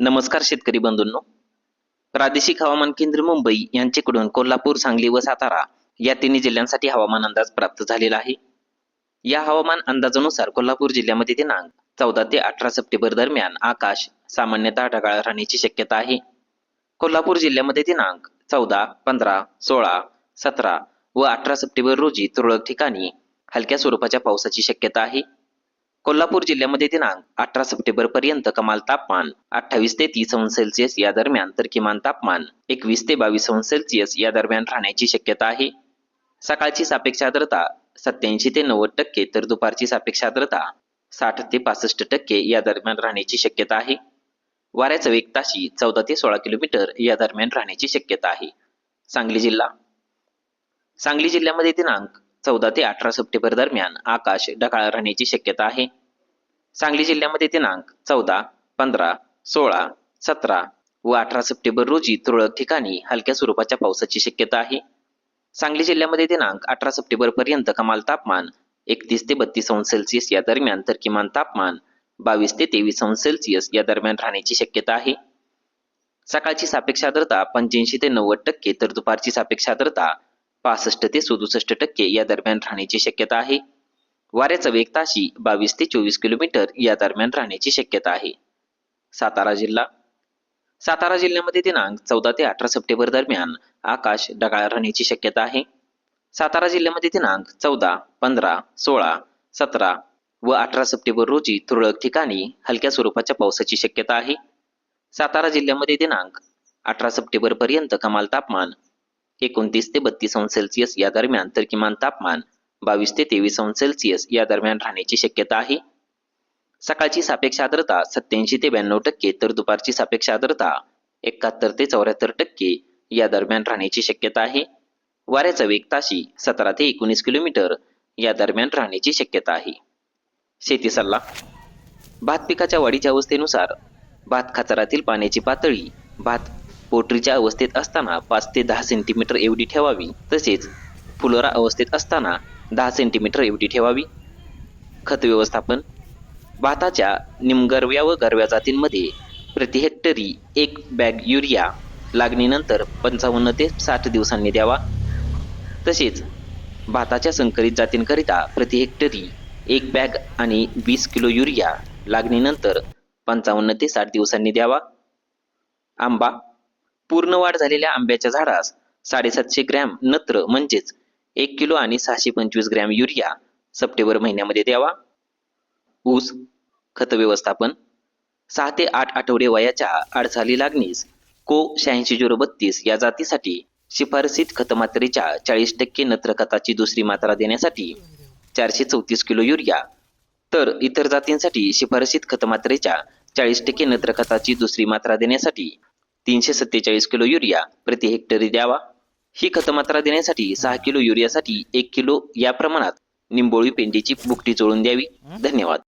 नमस्कार शेतकरी बंधूंनो. प्रादेशिक हवामान केंद्र मुंबई यांच्याकडून कोल्हापूर सांगली व सातारा या तिन्ही जिल्ह्यांसाठी हवामान अंदाज प्राप्त झालेला आहे. या हवामान अंदाजानुसार कोल्हापूर जिल्ह्यामध्ये दिनांक चौदा ते अठरा सप्टेंबर दरम्यान आकाश सामान्यतः ढगाळ राहण्याची शक्यता आहे. कोल्हापूर जिल्ह्यामध्ये दिनांक चौदा पंधरा सोळा सतरा व अठरा सप्टेंबर रोजी तुरळक ठिकाणी हलक्या स्वरूपाच्या पावसाची शक्यता आहे. कोल्हापूर जिल्ह्यामध्ये दिनांक अठरा सप्टेंबर पर्यंत कमाल तापमान अठ्ठावीस ते तीस अंश सेल्सिअस या दरम्यान तर किमान तापमान एकवीस ते बावीस अंश सेल्सिअस या दरम्यान राहण्याची शक्यता आहे. सकाळची सापेक्ष आर्द्रता सत्याऐंशी ते नव्वद टक्के तर दुपारची सापेक्ष आर्द्रता साठ ते पासष्ट टक्के या दरम्यान राहण्याची शक्यता आहे. वाऱ्याचा वेग ताशी चौदा ते सोळा किलोमीटर या दरम्यान राहण्याची शक्यता आहे. सांगली जिल्हा सांगली जिल्ह्यामध्ये दिनांक चौदा ते अठरा सप्टेंबर दरम्यान आकाश ढगाळ राहण्याची शक्यता आहे. सांगली जिल्ह्यामध्ये दिनांक चौदा पंधरा सोळा सतरा व अठरा सप्टेंबर रोजी तुरळक ठिकाणी हलक्या स्वरूपाच्या पावसाची शक्यता आहे. सांगली जिल्ह्यामध्ये दिनांक अठरा सप्टेंबर पर्यंत कमाल तापमान एकतीस ते बत्तीस अंश सेल्सिअस या दरम्यान तर किमान तापमान बावीस ते तेवीस अंश सेल्सिअस या दरम्यान राहण्याची शक्यता आहे. सकाळची सापेक्ष आर्द्रता पंच्याऐंशी ते नव्वद टक्के तर दुपारची सापेक्ष आर्द्रता पासष्ट ते सदुसष्ट टक्के या दरम्यान राहण्याची शक्यता आहे. वाऱ्याचा वेग ताशी बावीस ते चोवीस किलोमीटर या दरम्यान राहण्याची शक्यता आहे. सातारा जिल्हा. सातारा जिल्ह्यामध्ये दिनांक चौदा ते अठरा सप्टेंबर दरम्यान आकाश ढगाळ राहण्याची शक्यता आहे. सातारा जिल्ह्यामध्ये दिनांक चौदा पंधरा सोळा सतरा व अठरा सप्टेंबर रोजी तुरळक ठिकाणी हलक्या स्वरूपाच्या पावसाची शक्यता आहे. सातारा जिल्ह्यामध्ये दिनांक अठरा सप्टेंबर पर्यंत कमाल तापमान एकोणतीस ते बत्तीस अंश सेल्सिअस या दरम्यान तर किमान तापमान बावीस ते तेवीस अंश सेल्सिअस या दरम्यान राहण्याची शक्यता आहे. सकाळची सापेक्ष आर्द्रता सत्याऐंशी ते ब्याण्णव टक्के तर दुपारची सापेक्ष आर्द्रता एकाहत्तर ते चौऱ्याहत्तर टक्के या दरम्यान राहण्याची शक्यता आहे. वाऱ्याचा वेग ताशी सतरा ते एकोणीस किलोमीटर या दरम्यान राहण्याची शक्यता आहे. शेती सल्ला. भात पिकाच्या वाढीच्या अवस्थेनुसार भात खाचरातील पाण्याची पातळी भात पोटरीच्या अवस्थेत असताना पाच ते दहा सेंटीमीटर एवढी ठेवावी तसेच फुलोरा अवस्थेत असताना दहा सेंटीमीटर एवढी ठेवावी. खत व्यवस्थापन. भाताच्या निमगरव्या व गरव्या जातींमध्ये प्रति हेक्टरी एक बॅग युरिया लागणीनंतर पंचावन्न ते साठ दिवसांनी द्यावा. तसेच भाताच्या संकरित जातींकरिता प्रति हेक्टरी एक बॅग आणि वीस किलो युरिया लागणीनंतर पंचावन्न ते साठ दिवसांनी द्यावा. आंबा. पूर्ण वाढ झालेल्या आंब्याच्या झाडास साडेसातशे ग्रॅम नत्र म्हणजेच एक किलो आणि सहाशे पंचवीस ग्रॅम युरिया सप्टेंबर महिन्यामध्ये द्यावा. ऊस खत व्यवस्थापन सहा ते आठ आठवडे वयाच्या अडसाली लागणीस को शहाऐंशी झिरो बत्तीस या जातीसाठी शिफारसीत खतमात्रेच्या चाळीस टक्के नत्र खताची दुसरी मात्रा देण्यासाठी चारशे चौतीस किलो युरिया. तर इतर जातींसाठी शिफारसीत खतमात्रेच्या चाळीस टक्के नत्र खताची दुसरी मात्रा देण्यासाठी तीनशे सत्तेचाळीस किलो युरिया प्रति हेक्टरी द्यावा. ही खतमात्रा देण्यासाठी सहा किलो युरियासाठी एक किलो या प्रमाणात निंबोळी पेंडीची बुकटी चोळून द्यावी. धन्यवाद.